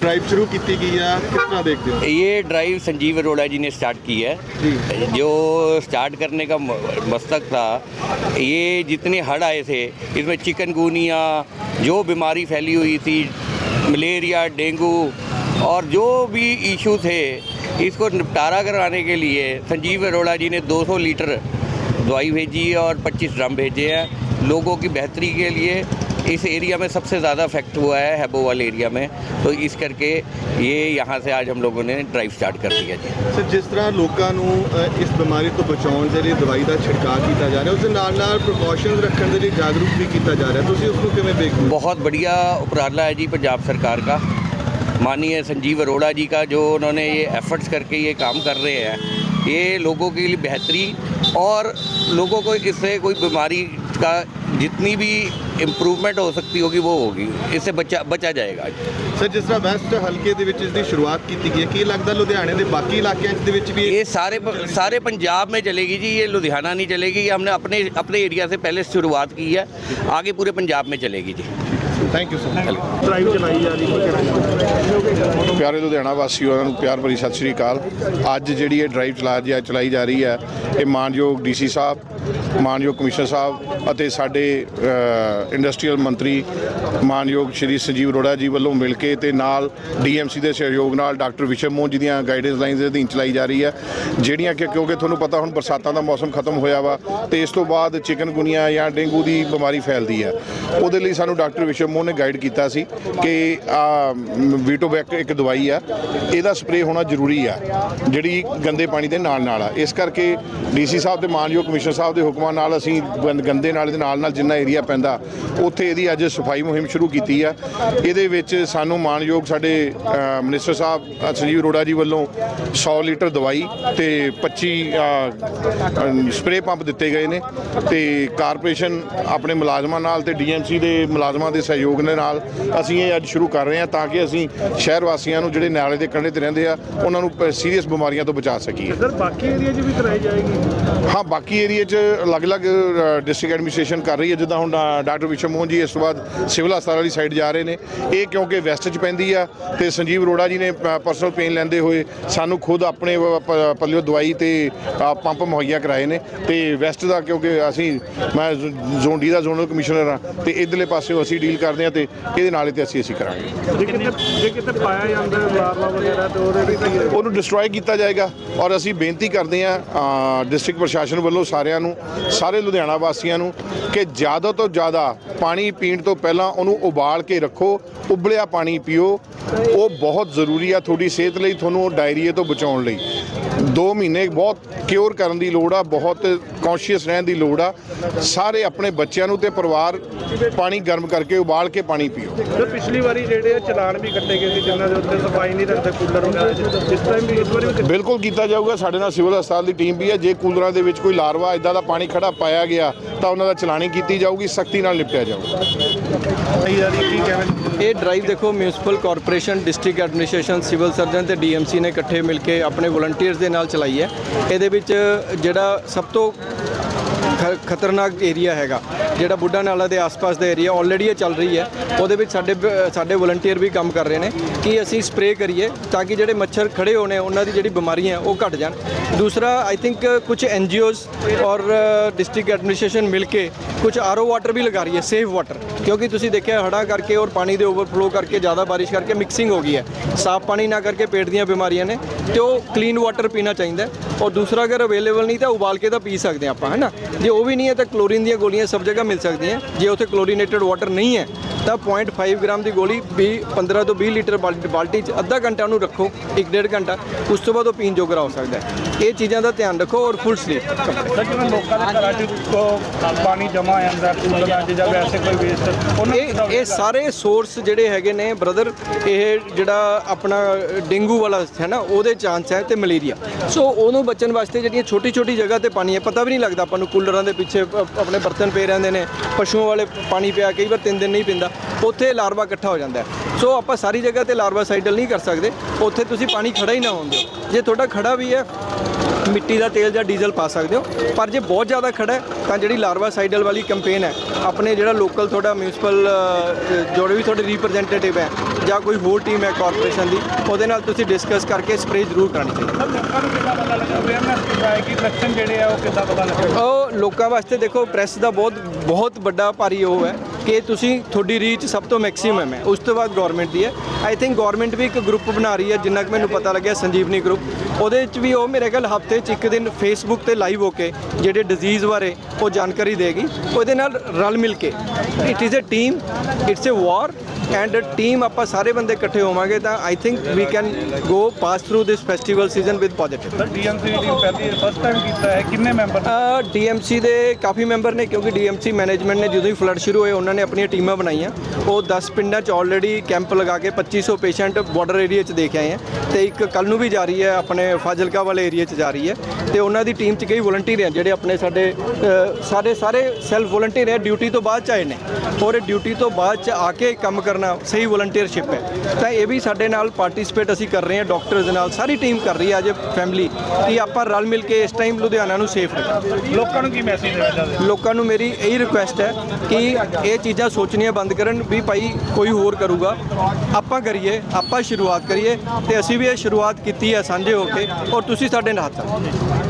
Drive शुरू की कितना देखते हो? ये ड्राइव संजीव अरोड़ा जी ने स्टार्ट की है। जो। स्टार्ट करने का मस्तक था ये जितने हड़ आए थे इसमें चिकनगुनिया जो बीमारी फैली हुई थी मलेरिया डेंगू और जो भी इशू थे इसको निपटारा करवाने के लिए संजीव अरोड़ा जी ने 200 लीटर दवाई भेजी है और 25 ड्रम भेजे हैं। लोगों की बेहतरी के लिए इस एरिया में सबसे ज़्यादा इफेक्ट हुआ है हैबोवाल एरिया में तो इस करके ये यहाँ से आज हम लोगों ने ड्राइव स्टार्ट कर दिया जी ਸਰ ਜਿਸ ਤਰ੍ਹਾਂ ਲੋਕਾਂ ਨੂੰ ਅ, ਇਸ ਬਿਮਾਰੀ ਤੋਂ ਬਚਾਉਣ ਦੇ ਲਈ ਦਵਾਈ ਦਾ ਛਿੜਕਾਅ ਕੀਤਾ ਜਾ ਰਿਹਾ ਉਸ ਦੇ ਨਾਲ ਨਾਲ ਪ੍ਰੀਕਾਸ਼ਨਸ ਰੱਖਣ ਦੇ ਲਈ ਜਾਗਰੂਕ ਵੀ ਕੀਤਾ ਜਾ ਰਿਹਾ ਤੁਸੀਂ ਉਸ ਨੂੰ ਕਿਵੇਂ ਦੇਖਦੇ ਹੋ बहुत बढ़िया उपराला है जी पंजाब सरकार का माननीय संजीव अरोड़ा जी का जो उन्होंने ये एफर्ट्स करके ये काम कर रहे हैं ये लोगों के लिए बेहतरी और लोगों को इससे कोई बीमारी का जितनी भी इम्प्रूवमेंट हो सकती होगी वो होगी इससे बचा बचा जाएगा ਸਰ ਜਿਸ ਤਰ੍ਹਾਂ ਵੈਸਟ ਹਲਕੇ ਦੇ ਵਿੱਚ ਇਸ ਦੀ ਸ਼ੁਰੂਆਤ ਕੀਤੀ ਗਈ ਹੈ ਕੀ ਲੱਗਦਾ ਲੁਧਿਆਣੇ ਦੇ ਬਾਕੀ ਇਲਾਕਿਆਂ 'ਚ ਦੇ ਵਿੱਚ ਵੀ ਇਹ ये सारे सारे पंजाब में चलेगी जी ये लुधियाना नहीं चलेगी ये हमने अपने अपने एरिया से पहले शुरुआत की है आगे पूरे पंजाब में चलेगी जी thank you so much drive ਚਲਾਈ ਜਾ ਰਹੀ ਹੈ ਪਿਆਰੇ ਲੁਧਿਆਣਾ ਵਾਸੀਓ ਨੂੰ ਪਿਆਰ ਭਰੀ ਸਤਿ ਸ਼੍ਰੀ ਅਕਾਲ ਅੱਜ ਜਿਹੜੀ ਇਹ ਡਰਾਈਵ ਚਲਾ ਜੀ ਚਲਾਈ ਜਾ ਰਹੀ ਹੈ ਇਹ ਮਾਨਯੋਗ ਡੀਸੀ ਸਾਹਿਬ ਮਾਨਯੋਗ ਕਮਿਸ਼ਨਰ ਸਾਹਿਬ ਅਤੇ ਸਾਡੇ ਇੰਡਸਟਰੀਅਲ ਮੰਤਰੀ ਮਾਨਯੋਗ ਸ਼੍ਰੀ ਸੰਜੀਵ ਅਰੋੜਾ ਜੀ ਵੱਲੋਂ ਮਿਲ ਕੇ ਤੇ ਨਾਲ ਡੀਐਮਸੀ ਦੇ ਸਹਿਯੋਗ ਨਾਲ ਡਾਕਟਰ ਵਿਸ਼ਵ ਮੋਹਨ ਜੀ ਦੀਆਂ ਗਾਈਡੈਂਸ ਲਾਈਨਸ ਦੇ ਅਧੀਨ ਚਲਾਈ ਜਾ ਰਹੀ ਹੈ, ਜਿਹੜੀਆਂ ਕਿ ਕਿਉਂਕਿ ਤੁਹਾਨੂੰ ਪਤਾ ਹੁਣ ਬਰਸਾਤਾਂ ਦਾ ਮੌਸਮ ਖਤਮ ਹੋਇਆ ਵਾ ਤੇ ਇਸ ਤੋਂ ਬਾਅਦ ਚਿਕਨਗੁਨੀਆ ਜਾਂ ਡੇਂਗੂ ਦੀ ਬਿਮਾਰੀ ਫੈਲਦੀ ਹੈ। ਉਹਦੇ ਲਈ ਸਾਨੂੰ ਡਾਕਟਰ ਵਿਸ਼ਵ ਮੋਹਨ ਨੇ ਗਾਈਡ ਕੀਤਾ ਸੀ ਕਿ ਆ ਵੀਟੋਬੈਕ ਇੱਕ ਦਵਾਈ ਆ, ਇਹਦਾ ਸਪਰੇਅ ਹੋਣਾ ਜ਼ਰੂਰੀ ਆ, ਜਿਹੜੀ ਗੰਦੇ ਪਾਣੀ ਦੇ ਨਾਲ ਨਾਲ ਆ। ਇਸ ਕਰਕੇ ਡੀਸੀ ਸਾਹਿਬ ਤੇ ਮਾਨਯੋਗ ਕਮਿਸ਼ਨਰ ਸਾਹਿਬ ਦੇ ਹੁਕਮਾਂ ਨਾਲ ਅਸੀਂ ਗੰਦ- ਨਾਲੇ ਦੇ ਨਾਲ ਨਾਲ ਜਿੰਨਾ ਏਰੀਆ ਪੈਂਦਾ ਉੱਥੇ ਇਹਦੀ ਅੱਜ ਸਫ਼ਾਈ ਮੁਹਿੰਮ ਸ਼ੁਰੂ ਕੀਤੀ ਆ। ਇਹਦੇ ਵਿੱਚ ਸਾਨੂੰ ਮਾਨਯੋਗ ਸਾਡੇ ਮਿਨਿਸਟਰ ਸਾਹਿਬ ਸੰਜੀਵ ਅਰੋੜਾ ਜੀ ਵੱਲੋਂ 100 ਲੀਟਰ ਦਵਾਈ ਤੇ 25 ਸਪਰੇਅ ਪੰਪ ਦਿੱਤੇ ਗਏ ਨੇ ਤੇ ਕਾਰਪੋਰੇਸ਼ਨ ਆਪਣੇ ਮੁਲਾਜ਼ਮਾਂ ਨਾਲ ਤੇ ਡੀਐਮਸੀ ਦੇ ਮੁਲਾਜ਼ਮਾਂ ਦੇ ਸਹਿਯੋਗ ਦੇ ਨਾਲ ਅਸੀਂ ਇਹ ਅੱਜ ਸ਼ੁਰੂ ਕਰ ਰਹੇ ਹਾਂ ਤਾਂ ਕਿ ਅਸੀਂ ਸ਼ਹਿਰ ਵਾਸੀਆਂ ਨੂੰ ਜਿਹੜੇ ਨਾਲੇ ਦੇ ਕੰਢੇ ਤੇ ਰਹਿੰਦੇ ਆ ਉਹਨਾਂ ਨੂੰ ਸੀਰੀਅਸ ਬਿਮਾਰੀਆਂ ਤੋਂ ਬਚਾ ਸਕੀਏ। ਸਰ ਬਾਕੀ ਏਰੀਆ 'ਚ ਵੀ ਕਰਾਈ ਜਾਏਗੀ? ਹਾਂ ਬਾਕੀ ਏਰੀਆ 'ਚ ਅਲੱਗ-ਅਲੱਗ ਡਿਸਟ੍ਰਿਕਟ ਐਡਮਿਨਿਸਟ੍ਰੇਸ਼ਨ ਕਰ ਰਹੀ ਹੈ। ਜਿੱਦਾਂ ਹੁਣ ਡਾਕਟਰ ਵਿਸ਼ਵ ਮੋਹਨ ਜੀ ਇਸ ਤੋਂ ਬਾਅਦ ਸਿਵਲ ਹਸਪਤਾਲ ਵਾਲੀ ਸਾਈਡ ਜਾ ਰਹੇ ਨੇ। ਇਹ ਕਿਉਂਕਿ ਵੈਸਟ 'ਚ ਪੈਂਦੀ ਆ ਤੇ ਸੰਜੀਵ ਅਰੋੜਾ ਜੀ ਨੇ ਪਰਸਨਲ ਪੇਨ ਲੈਂਦੇ ਹੋਏ ਸਾਨੂੰ ਖੁਦ ਆਪਣੇ ਪੱਲਿਓ ਦਵਾਈ ਤੇ ਪੰਪ ਮੁਹੱਈਆ ਕਰਾਏ ਨੇ। ਤੇ ਵੈਸਟ ਦਾ ਕਿਉਂਕਿ ਅਸੀਂ ਮੈਂ ਜ਼ੋਨ ਡੀ ਦਾ ਜ਼ੋਨਲ ਕਮਿਸ਼ਨਰ ਆ ਤੇ ਇਧਰਲੇ ਪਾਸਿਓਂ ਅਸੀਂ ਡੀਲ ਕਰਦੇ ਆ ਤੇ ਇਹਦੇ ਨਾਲ ਹੀ ਤੇ ਅਸੀਂ ਅਸੀਂ ਕਰਾਂਗੇ। ਜੇ ਕਿਤੇ ਜੇ ਕਿਤੇ ਪਾਇਆ ਜਾਂਦਾ ਲਾਰਵਾ ਵਗੈਰਾ ਤੇ ਉਹਦੇ ਵੀ ਉਹਨੂੰ ਡਿਸਟਰੋਏ ਕੀਤਾ ਜਾਏਗਾ ਔਰ ਅਸੀਂ ਬੇਨਤੀ ਕਰਦੇ ਹਾਂ ਡਿਸਟ੍ਰਿਕਟ ਪ੍ਰਸ਼ਾਸਨ ਵੱਲੋਂ ਸਾਰਿਆਂ ਨੂੰ ਸਾਰੇ ਲੁਧਿਆਣਾ ਵਾਸੀਆਂ ਨੂੰ ਕਿ ਜ਼ਿਆਦਾ ਤੋਂ ਜ਼ਿਆਦਾ ਪਾਣੀ ਪੀਣ ਤੋਂ ਪਹਿਲਾਂ ਉਹਨੂੰ ਉਬਾਲ ਕੇ ਰੱਖੋ ਉਬਲਿਆ ਪਾਣੀ ਪੀਓ। ਉਹ ਬਹੁਤ ਜ਼ਰੂਰੀ ਆ ਤੁਹਾਡੀ ਸਿਹਤ ਲਈ ਤੁਹਾਨੂੰ ਡਾਇਰੀਏ ਤੋਂ ਬਚਾਉਣ ਲਈ। 2 ਮਹੀਨੇ ਬਹੁਤ ਕਿਉਰ ਕਰਨ ਦੀ ਲੋੜ ਆ ਬਹੁਤ ਕੌਨਸ਼ੀਅਸ ਰਹਿਣ ਦੀ ਲੋੜ ਆ। ਸਾਰੇ ਆਪਣੇ ਬੱਚਿਆਂ ਨੂੰ ਤੇ ਪਰਿਵਾਰ ਪਾਣੀ ਗਰਮ ਕਰਕੇ ਉਬਾਲ ਕੇ ਪਾਣੀ ਪੀਓ। ਸਰ ਪਿਛਲੀ ਵਾਰੀ ਜਿਹੜੇ ਚਲਾਨ ਵੀ ਕੱਟੇ ਗਏ ਸੀ ਜਿਨ੍ਹਾਂ ਦੇ ਉੱਤੇ ਸਫ਼ਾਈ ਨਹੀਂ ਰੱਖਦੇ ਕੂਲਰ ਵਗੈਰਾ। ਇਸ ਟਾਈਮ ਵੀ ਇਸ ਵਾਰੀ ਵੀ ਬਿਲਕੁਲ ਕੀਤਾ ਜਾਊਗਾ ਸਾਡੇ ਨਾਲ ਸਿਵਲ ਹਸਪਤਾਲ ਦੀ ਟੀਮ ਵੀ ਹੈ। ਜੇ ਕੂਲਰਾਂ ਦੇ ਵਿੱਚ ਕੋਈ ਲਾਰਵਾ ਇਦਾਂ ਦਾ ਪਾਣੀ ਖੜਾ ਪਾਇਆ ਗਿਆ ਤਾਂ ਉਹਨਾਂ ਦਾ ਚਲਾਣੀ ਕੀਤੀ ਜਾਊਗੀ, ਸਖਤੀ ਨਾਲ ਨਿਪਟਿਆ ਜਾਊਗਾ। ਕੀ ਕਹਿਵੇਂ ਇਹ ਡਰਾਈਵ ਦੇਖੋ, municipal corporation, district administration, civil surgeon ਤੇ ਡੀਐਮਸੀ ਨੇ ਇਕੱਠੇ ਮਿਲ ਕੇ ਆਪਣੇ ਵਲੰਟੀਅਰਸ ਦੇ ਨਾਲ ਚਲਾਈ ਹੈ। ਇਹਦੇ ਵਿੱਚ ਜਿਹੜਾ ਸਭ ਤੋਂ ਖਤਰਨਾਕ ਏਰੀਆ ਹੈਗਾ। ਜਿਹੜਾ ਬੁੱਢਾ ਨਾਲਾ ਦੇ ਆਸ-ਪਾਸ ਦਾ ਏਰੀਆ ਆਲਰੇਡੀ ਇਹ ਚੱਲ ਰਹੀ ਹੈ। ਉਹਦੇ ਵਿੱਚ ਸਾਡੇ ਸਾਡੇ ਵਲੰਟੀਅਰ ਵੀ ਕੰਮ ਕਰ ਰਹੇ ਨੇ ਕਿ ਅਸੀਂ ਸਪਰੇਅ ਕਰੀਏ ਤਾਂ ਕਿ ਜਿਹੜੇ ਮੱਛਰ ਖੜੇ ਹੋਣੇ, ਉਹਨਾਂ ਦੀ ਜਿਹੜੀ ਬਿਮਾਰੀਆਂ ਉਹ ਘਟ ਜਾਣ। ਦੂਸਰਾ ਆਈ ਥਿੰਕ ਕੁਝ ਐਨਜੀਓਜ਼ ਔਰ ਡਿਸਟ੍ਰਿਕਟ ਐਡਮਿਨਿਸਟ੍ਰੇਸ਼ਨ ਮਿਲ ਕੇ ਕੁਝ ਆਰਓ ਵਾਟਰ ਵੀ ਲਗਾ ਰਹੀ ਹੈ ਸੇਫ ਵਾਟਰ ਕਿਉਂਕਿ ਤੁਸੀਂ ਦੇਖਿਆ ਹੜਾ ਕਰਕੇ ਔਰ ਪਾਣੀ ਦੇ ਓਵਰਫਲੋ ਕਰਕੇ, ਜ਼ਿਆਦਾ ਬਾਰਿਸ਼ ਕਰਕੇ ਮਿਕਸਿੰਗ ਹੋ ਗਈ ਹੈ। ਸਾਫ਼ ਪਾਣੀ ਨਾ ਕਰਕੇ ਪੇਟ ਦੀਆਂ ਬਿਮਾਰੀਆਂ ਨੇ, ਤੇ ਉਹ ਕਲੀਨ ਵਾਟਰ ਪੀਣਾ ਚਾਹੀਦਾ ਔਰ ਦੂਸਰਾ, ਅਗਰ ਅਵੇਲੇਬਲ ਨਹੀਂ ਤਾਂ ਉਬਾਲ ਕੇ ਤਾਂ ਪੀ ਸਕਦੇ ਹਾਂ ਆਪਾਂ, ਹੈ ਨਾ? ਜੇ ਉਹ ਵੀ ਨਹੀਂ ਹੈ ਤਾਂ ਕਲੋਰੀਨ ਦੀਆਂ ਗੋਲੀਆਂ ਸਭ ਜਗ੍ਹਾ ਮਿਲ ਸਕਦੀਆਂ ਜੇ ਉੱਥੇ ਕਲੋਰੀਨੇਟਡ ਵਾਟਰ ਨਹੀਂ ਹੈ ਤਾਂ 0.5 ਗ੍ਰਾਮ ਦੀ ਗੋਲੀ 20 15 ਤੋਂ 20 ਲੀਟਰ ਬਾਲ- ਬਾਲਟੀ 'ਚ ਅੱਧਾ ਘੰਟਾ ਉਹਨੂੰ ਰੱਖੋ ਇੱਕ ਡੇਢ ਘੰਟਾ ਉਸ ਤੋਂ ਬਾਅਦ ਉਹ ਪੀਣ ਜੋਗਰਾ ਹੋ ਸਕਦਾ ਹੈ। ਇਹ ਚੀਜ਼ਾਂ ਦਾ ਧਿਆਨ ਰੱਖੋ ਔਰ ਫੁੱਲ ਸਲੀਪ ਸਰ ਜਿਵੇਂ ਲੋਕਾਂ ਦੇ ਘਰਾਂ 'ਚ ਪਾਣੀ ਜਮਾ ਆ ਜਾਂਦਾ ਕੂਲਰਾਂ 'ਚ ਜਾਂ ਵੈਸੇ ਕੋਈ ਵੇਸਟ ਉਹਨਾਂ ਇਹ ਸਾਰੇ ਸੋਰਸ ਜਿਹੜੇ ਹੈਗੇ ਨੇ ਬ੍ਰਦਰ ਇਹ ਜਿਹੜਾ ਆਪਣਾ ਡੇਂਗੂ ਵਾਲਾ ਹੈ ਨਾ ਉਹਦੇ ਚਾਂਸ ਹੈ ਤੇ ਮਲੇਰੀਆ ਸੋ ਉਹਨੂੰ ਬਚਣ ਵਾਸਤੇ ਜਿਹੜੀਆਂ ਛੋਟੀ ਛੋਟੀ ਜਗ੍ਹਾ ਤੇ ਪਾਣੀ ਹੈ ਪਤਾ ਵੀ ਨਹੀਂ ਲੱਗਦਾ ਆਪਾਂ ਨੂੰ ਕੂਲਰਾਂ ਦੇ ਪਿੱਛੇ ਆਪਣੇ ਬਰਤਨ ਪਏ ਰਹਿੰਦੇ ਨੇ, ਪਸ਼ੂਆਂ ਵਾਲੇ ਪਾਣੀ ਪਿਆ, ਕਈ ਵਾਰ ਤਿੰਨ ਦਿਨ ਨਹੀਂ ਪਿੰਦਾ, ਉੱਥੇ ਲਾਰਵਾ ਇਕੱਠਾ ਹੋ ਜਾਂਦਾ ਸੋ ਆਪਾਂ ਸਾਰੀ ਜਗ੍ਹਾ ਤੇ ਲਾਰਵਾ ਸਾਈਡਲ ਨਹੀਂ ਕਰ ਸਕਦੇ, ਉੱਥੇ ਤੁਸੀਂ ਪਾਣੀ ਖੜਾ ਹੀ ਨਾ ਹੋਣ ਦਿਓ। ਜੇ ਤੁਹਾਡਾ ਖੜਾ ਵੀ ਹੈ, ਮਿੱਟੀ ਦਾ ਤੇਲ ਜਾਂ ਡੀਜ਼ਲ ਪਾ ਸਕਦੇ ਹੋ, ਪਰ ਜੇ ਬਹੁਤ ਜ਼ਿਆਦਾ ਖੜਾ ਤਾਂ ਜਿਹੜੀ ਲਾਰਵਾ ਸਾਈਡਲ ਵਾਲੀ ਕੈਂਪੇਨ ਹੈ, ਆਪਣੇ ਜਿਹੜਾ ਲੋਕਲ ਤੁਹਾਡਾ ਮਿਊਨਿਸਪਲ ਜਿਹੜੇ ਵੀ ਤੁਹਾਡੇ ਰਿਪਰੈਜ਼ੈਂਟੇਟਿਵ ਹੈ ਜਾਂ ਕੋਈ ਹੋਰ ਟੀਮ ਹੈ ਕਾਰਪੋਰੇਸ਼ਨ ਦੀ ਉਹਦੇ ਨਾਲ ਤੁਸੀਂ ਡਿਸਕਸ ਕਰਕੇ ਸਪਰੇਅ ਜ਼ਰੂਰ ਕਰਨੀ ਚਾਹੀਦੀ। ਹੈ ਲੋਕਾਂ ਨੂੰ ਕਿੱਦਾਂ ਪਤਾ ਲੱਗਾ ਅਵੇਅਰਨੈਸ ਕਿੱਦਾਂ ਹੈ ਕਿ ਲੱਛਣ ਜਿਹੜੇ ਆ ਉਹ ਕਿੱਦਾਂ ਪਤਾ ਲੱਗਾ ਉਹ ਲੋਕਾਂ ਵਾਸਤੇ ਦੇਖੋ ਪ੍ਰੈਸ ਦਾ ਬਹੁਤ ਬਹੁਤ ਵੱਡਾ ਭਾਰੀ ਉਹ ਹੈ ਕਿ ਤੁਸੀਂ ਤੁਹਾਡੀ ਰੀਚ ਸਭ ਤੋਂ ਮੈਕਸਿਮਮ ਹੈ। ਉਸ ਤੋਂ ਬਾਅਦ ਗਵਰਨਮੈਂਟ ਦੀ ਹੈ। ਆਈ ਥਿੰਕ ਗਵਰਨਮੈਂਟ ਵੀ ਇੱਕ ਗਰੁੱਪ ਬਣਾ ਰਹੀ ਹੈ ਜਿੰਨਾ ਕਿ ਮੈਨੂੰ ਪਤਾ ਲੱਗਿਆ ਸੰਜੀਵਨੀ ਗਰੁੱਪ ਉਹਦੇ ਵਿੱਚ ਵੀ ਉਹ ਮੇਰੇ ਖਿਆਲ ਹਫ਼ਤੇ 'ਚ ਇੱਕ ਦਿਨ ਫੇਸਬੁੱਕ ਤੇ ਲਾਈਵ ਹੋ ਕੇ ਜਿਹੜੇ ਡਿਜ਼ੀਜ਼ ਬਾਰੇ ਉਹ ਜਾਣਕਾਰੀ ਦੇਗੀ। ਉਹਦੇ ਨਾਲ ਰਲ ਮਿਲ ਕੇ। It is a team it's a war and team ਆਪਾਂ ਸਾਰੇ ਬੰਦੇ ਇਕੱਠੇ ਹੋਵਾਂਗੇ ਤਾਂ I think we can go pass through this festival season with positive sir DMC the team ਪਹਿਲੀ ਫਸਟ ਟਾਈਮ ਕੀਤਾ ਹੈ ਕਿੰਨੇ ਮੈਂਬਰ ਡੀਐਮਸੀ ਦੇ ਕਾਫੀ ਮੈਂਬਰ ਨੇ ਕਿਉਂਕਿ ਡੀਐਮਸੀ ਮੈਨੇਜਮੈਂਟ ਨੇ ਜਦੋਂ ਹੀ ਫਲੱਡ ਸ਼ੁਰੂ ਹੋਏ ਉਹਨਾਂ ਨੇ ਆਪਣੀਆਂ ਟੀਮਾਂ ਬਣਾਈਆਂ। ਉਹ 10 ਪਿੰਡਾਂ 'ਚ ਆਲਰੇਡੀ ਕੈਂਪ ਲਗਾ ਕੇ 2500 ਪੇਸ਼ੈਂਟ ਬਾਰਡਰ ਏਰੀਆ 'ਚ ਦੇਖ ਆਏ ਆ। ਤੇ ਇੱਕ ਕੱਲ ਨੂੰ ਵੀ ਜਾ ਰਹੀ ਹੈ ਆਪਣੇ ਫਾਜ਼ਿਲਕਾ ਵਾਲੇ ਏਰੀਆ 'ਚ ਜਾ ਰਹੀ ਹੈ। ਤੇ ਉਹਨਾਂ ਦੀ ਟੀਮ 'ਚ ਕਈ ਵੋਲੰਟੀਅਰ ਆ ਜਿਹੜੇ ਆਪਣੇ ਸਾਡੇ ਸਾਡੇ ਸਾਰੇ ਸੈਲਫ ਵੋਲੰਟੀਅਰ ਹੈ ਡਿਊਟੀ ਤੋਂ ਬਾਅਦ 'ਚ ਆਏ ਨੇ। ਔਰ ਡਿਊਟੀ ਤੋਂ ਬਾਅਦ 'ਚ ਆ ਕੇ ਕੰਮ ਕਰਨਾ ਸਹੀ ਵੋਲੰਟੀਅਰਸ਼ਿਪ ਹੈ। ਤਾਂ ਇਹ ਵੀ ਸਾਡੇ ਨਾਲ ਪਾਰਟਿਸਿਪੇਟ ਅਸੀਂ ਕਰ ਰਹੇ ਹਾਂ ਡਾਕਟਰਸ ਨਾਲ ਸਾਰੀ ਟੀਮ ਕਰ ਰਹੀ ਹੈ ਅੱਜ ਫੈਮਿਲੀ ਕਿ ਆਪਾਂ ਰਲ ਮਿਲ ਕੇ ਇਸ ਟਾਈਮ ਲੁਧਿਆਣਾ ਨੂੰ ਸੇਫ ਰੱਖਾਂ ਲੋਕਾਂ ਨੂੰ ਕੀ ਮੈਸੇਜ ਦੇਣਾ ਚਾਹੁੰਦੇ ਲੋਕਾਂ ਨੂੰ ਮੇਰੀ ਇਹੀ ਰਿਕੁਐਸਟ ਹੈ ਕਿ ਇਹ ਚੀਜ਼ਾਂ ਸੋਚਣੀਆਂ ਬੰਦ ਕਰਨ ਵੀ ਭਾਈ ਕੋਈ ਹੋਰ ਕਰੂਗਾ। ਆਪਾਂ ਕਰੀਏ ਆਪਾਂ ਸ਼ੁਰੂਆਤ ਕਰੀਏ ਤੇ ਅਸੀਂ ਵੀ ਇਹ ਸ਼ੁਰੂਆਤ ਕੀਤੀ ਹੈ ਸਾਂਝੇ ਹੋ ਕੇ ਔਰ ਤੁਸੀਂ ਸਾਡੇ ਨਾਲ ਹੱਥ